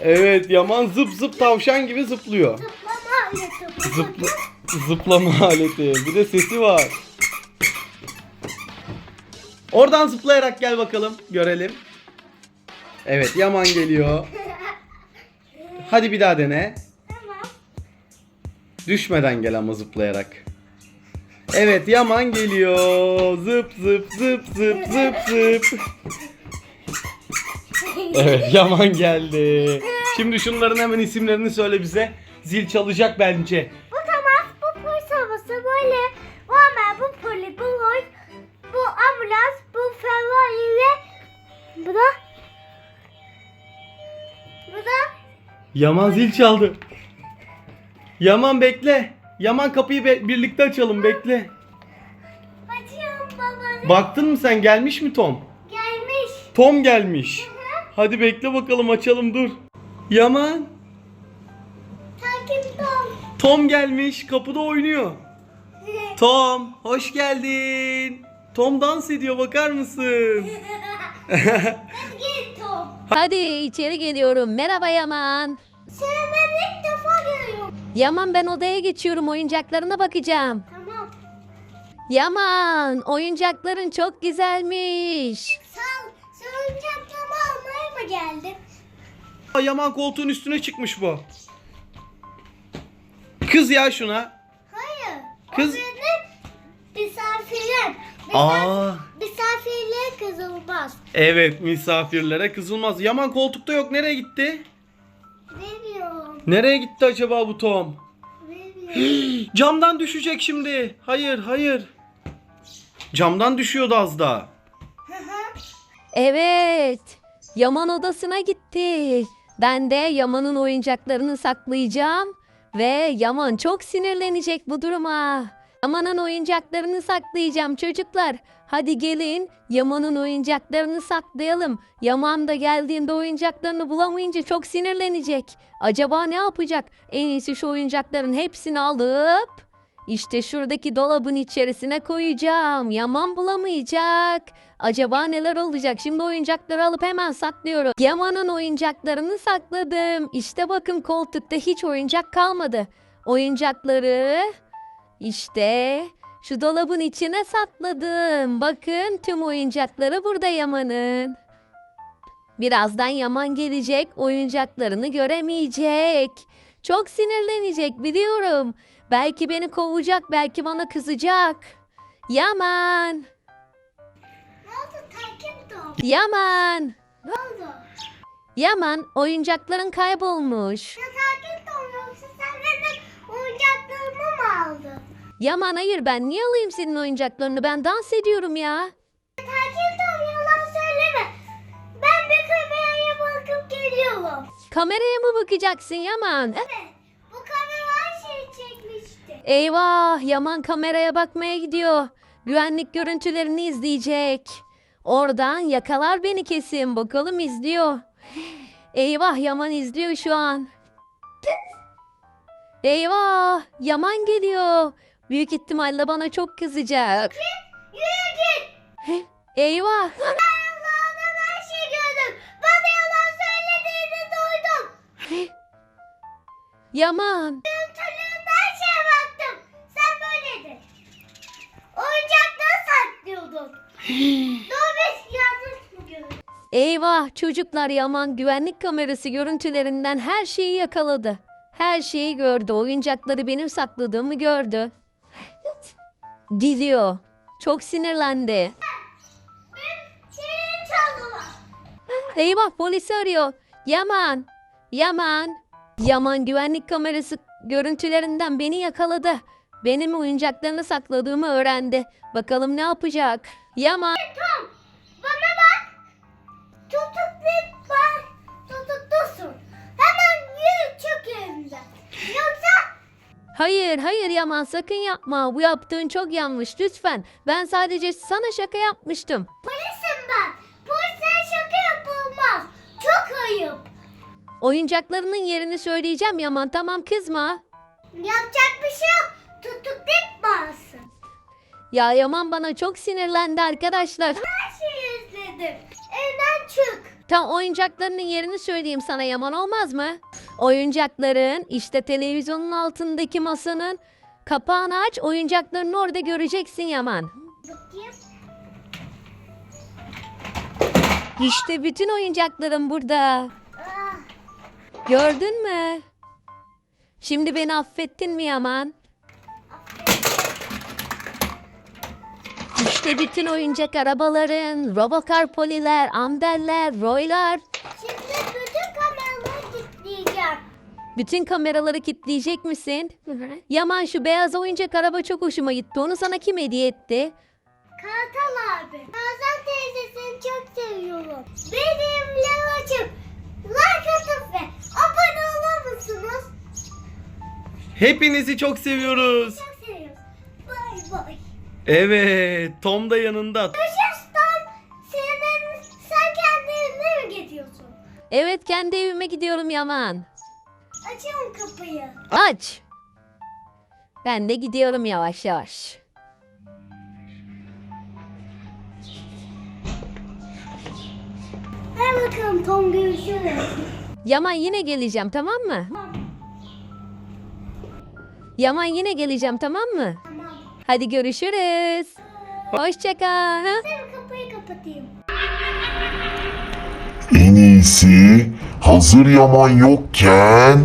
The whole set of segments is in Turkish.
Evet Yaman zıp zıp tavşan gibi zıplıyor. Zıplama aleti. Zıpla, zıplama aleti. Bir de sesi var. Oradan zıplayarak gel bakalım. Görelim. Evet Yaman geliyor. Hadi bir daha dene. Düşmeden gel ama zıplayarak. Evet Yaman geliyor. Zıp zıp zıp zıp zıp zıp. Evet Yaman geldi. Şimdi şunların hemen isimlerini söyle bize. Zil çalacak bence. Bu Thomas, bu polis arabası böyle. Bu Ömer, bu poli, bu Roy, bu ambulans, bu Ferrari ve bu da bu da Yaman zil çaldı. Yaman bekle. Yaman kapıyı be- birlikte açalım bekle. Açıyorum baba. Baktın mı sen gelmiş mi Tom? Gelmiş. Tom gelmiş. Hadi bekle bakalım açalım dur. Yaman. Takip Tom. Tom gelmiş kapıda oynuyor. Tom hoş geldin. Tom dans ediyor bakar mısın? Tom. Hadi içeri geliyorum. Merhaba Yaman. Seni ben ilk defa görüyorum. Yaman ben odaya geçiyorum. Oyuncaklarına bakacağım. Tamam. Yaman oyuncakların çok güzelmiş. Sen, sen oyuncaklarımı geldin? Aa, Yaman koltuğun üstüne çıkmış bu. Kız ya şuna. Hayır. Kız- O benim misafirim. Aa. Misafirliğe kızılmaz. Evet misafirlere kızılmaz. Yaman koltukta yok nereye gitti? Veriyorum. Nereye gitti acaba bu Tom? Veriyorum. Camdan düşecek şimdi. Hayır hayır. Camdan düşüyordu az daha. Evet. Yaman odasına gitti. Ben de Yaman'ın oyuncaklarını saklayacağım. Ve Yaman çok sinirlenecek bu duruma. Yaman'ın oyuncaklarını saklayacağım çocuklar. Hadi gelin Yaman'ın oyuncaklarını saklayalım. Yaman da geldiğinde oyuncaklarını bulamayınca çok sinirlenecek. Acaba ne yapacak? En iyisi şu oyuncakların hepsini alıp işte şuradaki dolabın içerisine koyacağım. Yaman bulamayacak. Acaba neler olacak? Şimdi oyuncakları alıp hemen saklıyorum. Yaman'ın oyuncaklarını sakladım. İşte bakın koltukta hiç oyuncak kalmadı. Oyuncakları işte şu dolabın içine sakladım. Bakın tüm oyuncakları burada Yaman'ın. Birazdan Yaman gelecek, oyuncaklarını göremeyecek. Çok sinirlenecek biliyorum. Belki beni kovacak, belki bana kızacak. Yaman, Ne oldu takip? Yaman, Ne oldu? Yaman oyuncakların kaybolmuş. Ya takip Tom yoksa sen benim oyuncaklarımı mı aldın? Yaman hayır ben niye alayım senin oyuncaklarını? Ben dans ediyorum ya. Takip Tom yalan söyleme. Ben bir kameraya bakıp geliyorum. Kameraya mı bakacaksın Yaman? Evet. Bu kamera her şeyi çekmişti. Eyvah Yaman kameraya bakmaya gidiyor. Güvenlik görüntülerini izleyecek. Oradan yakalar beni kesin. Bakalım izliyor. Eyvah Yaman izliyor şu an. Eyvah Yaman geliyor. Büyük ihtimalle bana çok kızacak. Yürü git. Eyvah. Yaman. Görüntülerinde her şeye baktım. Sen böyleydin. Oyuncakları saklıyordun. Doğru yanlış mı gördün? Eyvah çocuklar Yaman güvenlik kamerası görüntülerinden her şeyi yakaladı. Her şeyi gördü. Oyuncakları benim sakladığımı gördü. Gidiyor. Çok sinirlendi. Benim şeyimi çaldılar. Eyvah polisi arıyor. Yaman. Yaman. Yaman güvenlik kamerası görüntülerinden beni yakaladı. Benim oyuncaklarını sakladığımı öğrendi. Bakalım ne yapacak? Yaman. Tom bana bak. Tutuklu var. Tutuklusun. Hemen yürü çık evimden. Yoksa Hayır, hayır Yaman sakın yapma. Bu yaptığın çok yanlış. Lütfen. Ben sadece sana şaka yapmıştım. polisim ben. Polislere şaka yapılmaz. Çok ayıp. Oyuncaklarının yerini söyleyeceğim Yaman. Tamam kızma. Yapacak bir şey yok. Tutuklatmasın. Ya Yaman bana çok sinirlendi arkadaşlar. Her şeyi izledim. Evden çık. Tam oyuncaklarının yerini söyleyeyim sana Yaman olmaz mı? Oyuncakların işte televizyonun altındaki masanın kapağını aç oyuncaklarını orada göreceksin Yaman. Bakayım. İşte bütün oyuncaklarım burada. Gördün mü? Şimdi beni affettin mi Yaman? İşte bütün oyuncak arabaların, Robocar Poliler, Amberler, Roylar. Şimdi bütün kameraları kilitleyeceğim. Bütün kameraları kilitleyecek misin? Yaman şu beyaz oyuncak araba çok hoşuma gitti. Onu sana kim hediye etti? Kartal abi. Nazan teyze seni çok seviyorum. Benimle açıp like atıp ve abone olur musunuz? Hepinizi çok seviyoruz. Çok seviyoruz. Bay bay. Evet, Tom da yanında. Görüşürüz Tom. Senin, sen kendi evine mi gidiyorsun? Evet kendi evime gidiyorum Yaman. Açıyorum kapıyı. Aç. Ben de gidiyorum yavaş yavaş. Ver bakalım Tom görüşürüz. Yaman yine geleceğim tamam mı? Yaman yine geleceğim tamam mı? Tamam. Hadi görüşürüz. Hoşça kal. ha? Ben kapıyı kapatayım. En iyisi hazır Yaman yokken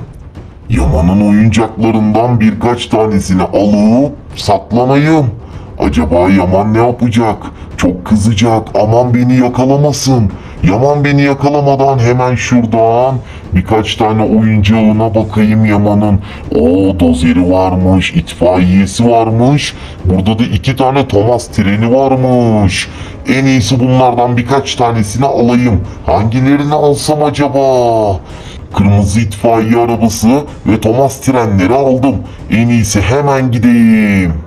Yaman'ın oyuncaklarından birkaç tanesini alıp saklanayım. Acaba Yaman ne yapacak? Çok kızacak. Aman beni yakalamasın. Yaman beni yakalamadan hemen şuradan birkaç tane oyuncağına bakayım Yaman'ın. O dozeri varmış, itfaiyesi varmış. Burada da iki tane Thomas treni varmış. En iyisi bunlardan birkaç tanesini alayım. Hangilerini alsam acaba? Kırmızı itfaiye arabası ve Thomas trenleri aldım. En iyisi hemen gideyim.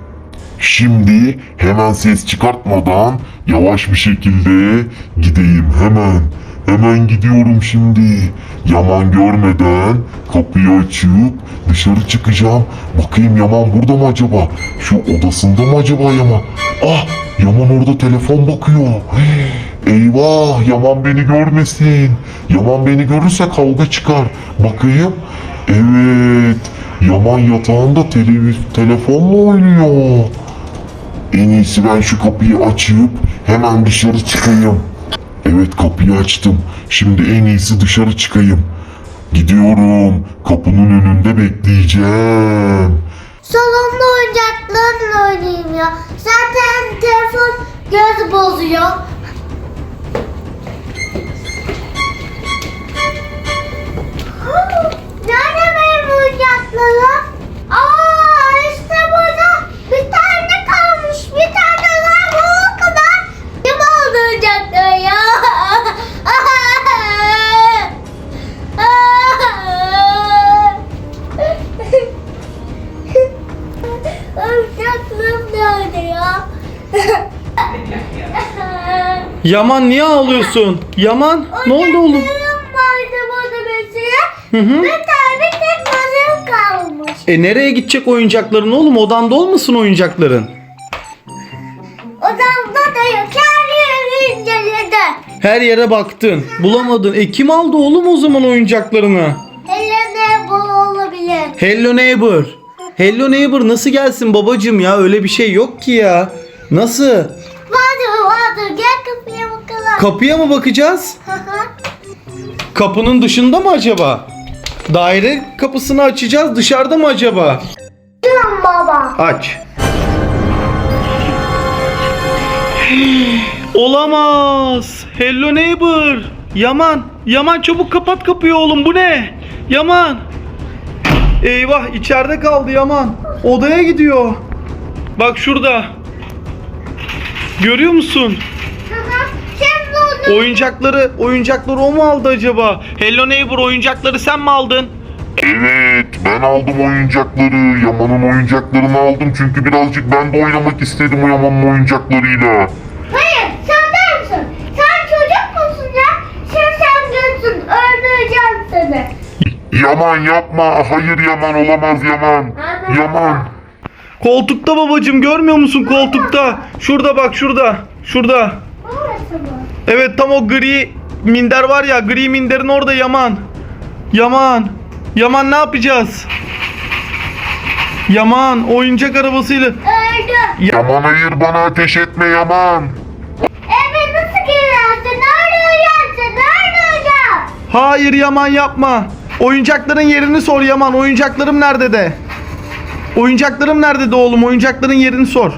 Şimdi hemen ses çıkartmadan yavaş bir şekilde gideyim hemen. Hemen gidiyorum şimdi. Yaman görmeden kapıyı açıp dışarı çıkacağım. Bakayım Yaman burada mı acaba? Şu odasında mı acaba Yaman? Ah Yaman orada telefon bakıyor. Eyvah Yaman beni görmesin. Yaman beni görürse kavga çıkar. Bakayım. Evet. Yaman yatağında televiz telefonla oynuyor. En iyisi ben şu kapıyı açıp hemen dışarı çıkayım. Evet kapıyı açtım. Şimdi en iyisi dışarı çıkayım. Gidiyorum. Kapının önünde bekleyeceğim. Salonda oyuncaklarla oynayayım ya. Zaten telefon göz bozuyor. Nerede benim oyuncaklarım? Yaman niye ağlıyorsun? Yaman ne oldu oğlum? Vardı burada mesela. Hı hı. Bir tane tek mazım kalmış. E nereye gidecek oyuncakların oğlum? Odanda olmasın oyuncakların? Odamda da yok. Her yeri inceledim. Her yere baktın. Bulamadın. E kim aldı oğlum o zaman oyuncaklarını? Elinde bu olabilir. Hello neighbor. Hello neighbor nasıl gelsin babacım ya? Öyle bir şey yok ki ya. Nasıl? Kapıya mı bakacağız? Kapının dışında mı acaba? Daire kapısını açacağız. Dışarıda mı acaba? Canım baba. Aç. Olamaz. Hello neighbor. Yaman. Yaman çabuk kapat kapıyı oğlum. Bu ne? Yaman. Eyvah içeride kaldı Yaman. Odaya gidiyor. Bak şurada. Görüyor musun? Hı hı. Şimdi onu Oyuncakları, oyuncakları o mu aldı acaba? Hello neighbor oyuncakları sen mi aldın? Evet ben aldım oyuncakları. Yaman'ın oyuncaklarını aldım çünkü birazcık ben de oynamak istedim o Yaman'ın oyuncaklarıyla. Hayır sen der misin? Sen çocuk musun ya? Sen sen görsün. Öldüreceğim seni. Yaman yapma. Hayır Yaman olamaz Yaman. Yaman. Koltukta babacım görmüyor musun koltukta? Şurada bak şurada. Şurada. Orası mı? Evet tam o gri minder var ya gri minderin orada Yaman. Yaman. Yaman ne yapacağız? Yaman oyuncak arabasıyla. Öldüm. Yaman hayır bana ateş etme Yaman. Evet nasıl geliyorsun? Nerede uyuyacaksın? Nerede uyuyacaksın? Hayır Yaman yapma. Oyuncakların yerini sor Yaman. Oyuncaklarım nerede de? Oyuncaklarım nerede de oğlum? Oyuncakların yerini sor.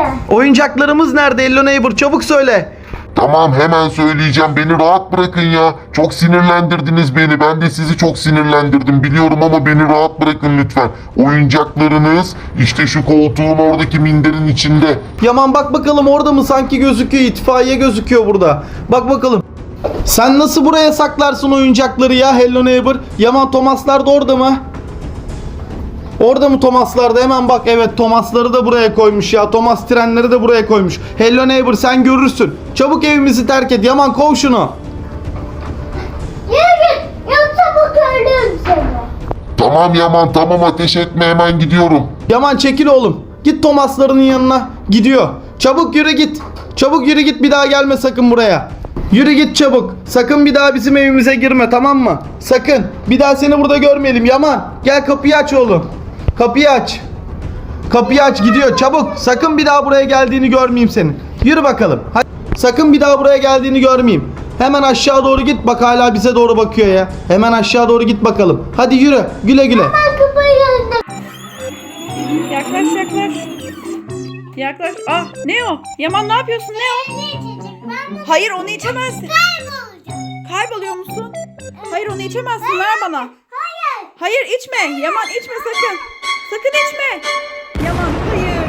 Nerede? Oyuncaklarımız nerede Hello Neighbor? Çabuk söyle. Tamam hemen söyleyeceğim beni rahat bırakın ya. Çok sinirlendirdiniz beni. Ben de sizi çok sinirlendirdim biliyorum ama beni rahat bırakın lütfen. Oyuncaklarınız işte şu koltuğun oradaki minderin içinde. Yaman bak bakalım orada mı sanki gözüküyor itfaiye gözüküyor burada. Bak bakalım. Sen nasıl buraya saklarsın oyuncakları ya Hello Neighbor? Yaman Thomaslar da orada mı? Orada mı Thomaslar da hemen bak evet Thomasları da buraya koymuş ya Thomas trenleri de buraya koymuş. Hello Neighbor sen görürsün. Çabuk evimizi terk et Yaman kov şunu. Yürü git. Yoksa bu seni. Tamam Yaman tamam ateş etme hemen gidiyorum. Yaman çekil oğlum. Git Thomas'ların yanına. Gidiyor. Çabuk yürü git. Çabuk yürü git bir daha gelme sakın buraya. Yürü git çabuk. Sakın bir daha bizim evimize girme tamam mı? Sakın. Bir daha seni burada görmeyelim Yaman. Gel kapıyı aç oğlum. Kapıyı aç. Kapıyı aç gidiyor çabuk. Sakın bir daha buraya geldiğini görmeyeyim senin. Yürü bakalım. Hadi. Sakın bir daha buraya geldiğini görmeyeyim. Hemen aşağı doğru git. Bak hala bize doğru bakıyor ya. Hemen aşağı doğru git bakalım. Hadi yürü. Güle güle. Yaklaş yaklaş. Yaklaş. Ah ne o? Yaman ne yapıyorsun ne o? Ne içecek? Ben de Hayır onu içemezsin. Kayboluyor musun? Hayır onu içemezsin ver bana. Hayır. Hayır içme. Yaman içme sakın. Sakın içme. Yaman hayır.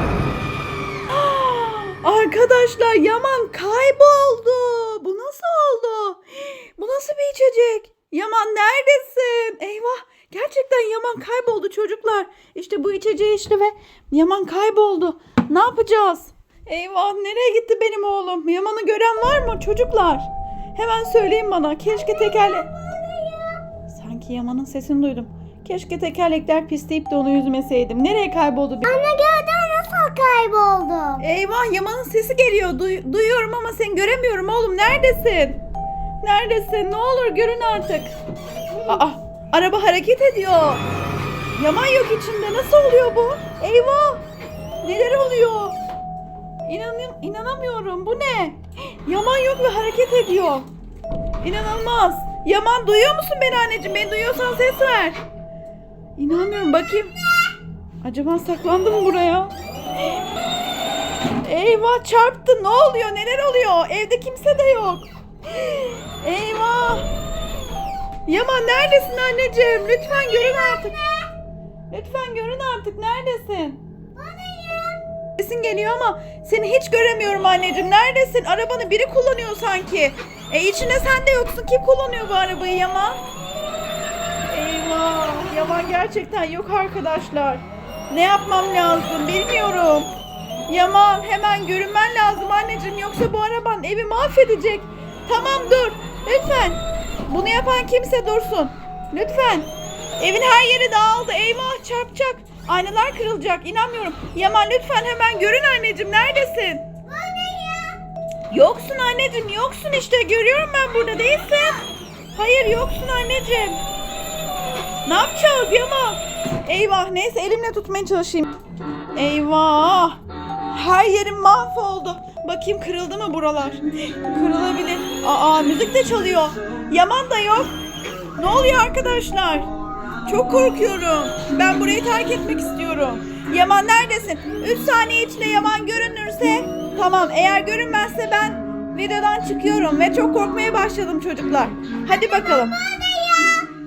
Arkadaşlar Yaman kayboldu. Bu nasıl oldu? Bu nasıl bir içecek? Yaman neredesin? Eyvah. Gerçekten Yaman kayboldu çocuklar. İşte bu içeceği işte ve Yaman kayboldu. Ne yapacağız? Eyvah nereye gitti benim oğlum? Yaman'ı gören var mı çocuklar? Hemen söyleyin bana. Keşke tekerle... Sanki Yaman'ın sesini duydum. Keşke tekerlekler pisleyip de onu yüzmeseydim. Nereye kayboldu? bir- Anne gördün nasıl kayboldum? Eyvah Yaman'ın sesi geliyor. Duy- duyuyorum ama seni göremiyorum oğlum. Neredesin? Neredesin? Ne olur görün artık. Aa, araba hareket ediyor. Yaman yok içinde. Nasıl oluyor bu? Eyvah! Neler oluyor? İnanım, inanamıyorum. Bu ne? Yaman yok ve hareket ediyor. İnanılmaz. Yaman duyuyor musun beni anneciğim? Beni duyuyorsan ses ver. İnanmıyorum bakayım. Acaba saklandı mı buraya? Eyvah çarptı. Ne oluyor? Neler oluyor? Evde kimse de yok. Eyvah. Yaman neredesin anneciğim? Lütfen görün artık. Lütfen görün artık. Neredesin? Sesin geliyor ama seni hiç göremiyorum anneciğim. Neredesin? Arabanı biri kullanıyor sanki. E içinde sen de yoksun. Kim kullanıyor bu arabayı Yaman? Eyvah. Yaman gerçekten yok arkadaşlar. Ne yapmam lazım bilmiyorum. Yaman hemen görünmen lazım anneciğim yoksa bu araban evi mahvedecek. Tamam dur lütfen. Bunu yapan kimse dursun. Lütfen. Evin her yeri dağıldı. Eyvah çarpacak. Aynalar kırılacak. İnanmıyorum. Yaman lütfen hemen görün anneciğim. Neredesin? Yoksun anneciğim. Yoksun işte. Görüyorum ben burada değilsin. Hayır yoksun anneciğim. Ne yapacağız Yaman? Eyvah neyse elimle tutmaya çalışayım. Eyvah. Her yerim mahvoldu. Bakayım kırıldı mı buralar? Kırılabilir. Aa müzik de çalıyor. Yaman da yok. Ne oluyor arkadaşlar? Çok korkuyorum. Ben burayı terk etmek istiyorum. Yaman neredesin? 3 saniye içinde Yaman görünürse tamam. Eğer görünmezse ben videodan çıkıyorum ve çok korkmaya başladım çocuklar. Hadi bakalım.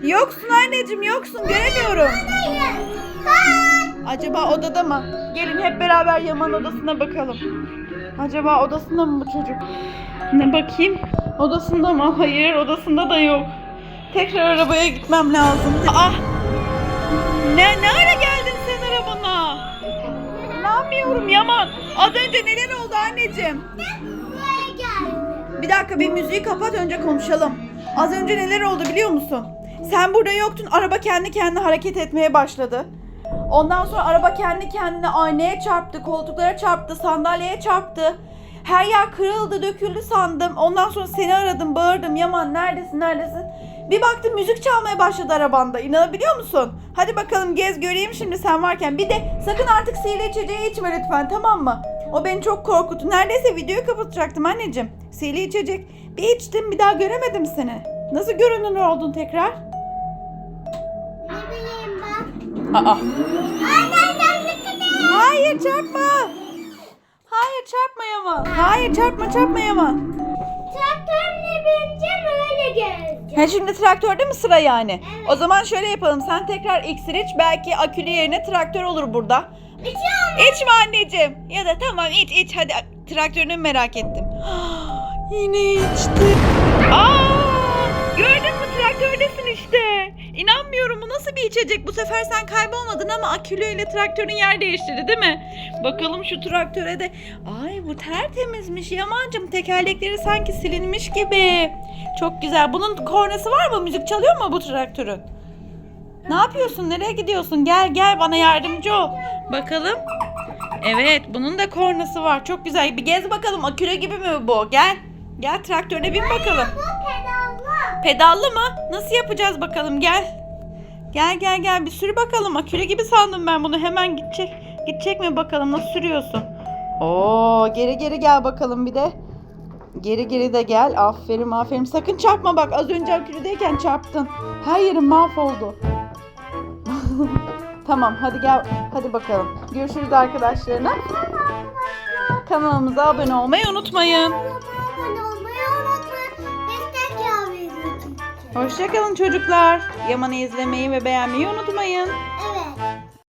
Yoksun anneciğim yoksun göremiyorum. Acaba odada mı? Gelin hep beraber Yaman odasına bakalım. Acaba odasında mı bu çocuk? Ne bakayım? Odasında mı? Hayır odasında da yok. Tekrar arabaya gitmem lazım. Ah! Ne, ne ara geldin sen arabana? İnanmıyorum Yaman. Az önce neler oldu anneciğim? Buraya geldim. Bir dakika bir müziği kapat önce konuşalım. Az önce neler oldu biliyor musun? Sen burada yoktun araba kendi kendine hareket etmeye başladı. Ondan sonra araba kendi kendine aynaya çarptı, koltuklara çarptı, sandalyeye çarptı. Her yer kırıldı, döküldü sandım. Ondan sonra seni aradım, bağırdım. Yaman neredesin, neredesin? Bir baktım müzik çalmaya başladı arabanda. İnanabiliyor musun? Hadi bakalım gez göreyim şimdi sen varken. Bir de sakın artık sihirli içeceği içme lütfen tamam mı? O beni çok korkuttu. Neredeyse videoyu kapatacaktım anneciğim. Sihirli içecek. Bir içtim bir daha göremedim seni. Nasıl görünür oldun tekrar? Aa. Hayır çarpma. Hayır çarpma Yaman. Hayır çarpma çarpma Yaman. Traktörle bineceğim öyle geleceğim. Ha şimdi traktörde mi sıra yani? O zaman şöyle yapalım. Sen tekrar iksir iç. Belki akülü yerine traktör olur burada. İçiyorum. İçme anneciğim. Ya da tamam iç iç hadi traktörünü merak ettim. Yine içti. Aa! Gördün mü traktördesin işte. İnanmıyorum bu nasıl bir içecek? Bu sefer sen kaybolmadın ama akülü ile traktörün yer değiştirdi değil mi? Bakalım şu traktöre de. Ay bu tertemizmiş Yamancım. Tekerlekleri sanki silinmiş gibi. Çok güzel. Bunun kornası var mı? Müzik çalıyor mu bu traktörün? Ne yapıyorsun? Nereye gidiyorsun? Gel gel bana yardımcı ol. Bakalım. Evet bunun da kornası var. Çok güzel. Bir gez bakalım akülü gibi mi bu? Gel. Gel traktörüne bin bakalım. Bu pedallı. Pedallı mı? Nasıl yapacağız bakalım gel. Gel gel gel bir sür bakalım. Akülü gibi sandım ben bunu. Hemen gidecek. Gidecek mi bakalım nasıl sürüyorsun? Oo geri geri gel bakalım bir de. Geri geri de gel. Aferin aferin. Sakın çarpma bak. Az önce akülüdeyken çarptın. Her yerin mahvoldu. tamam hadi gel. Hadi bakalım. Görüşürüz arkadaşlarına. Kanalımıza abone olmayı unutmayın. Hoşçakalın çocuklar. Yaman'ı izlemeyi ve beğenmeyi unutmayın.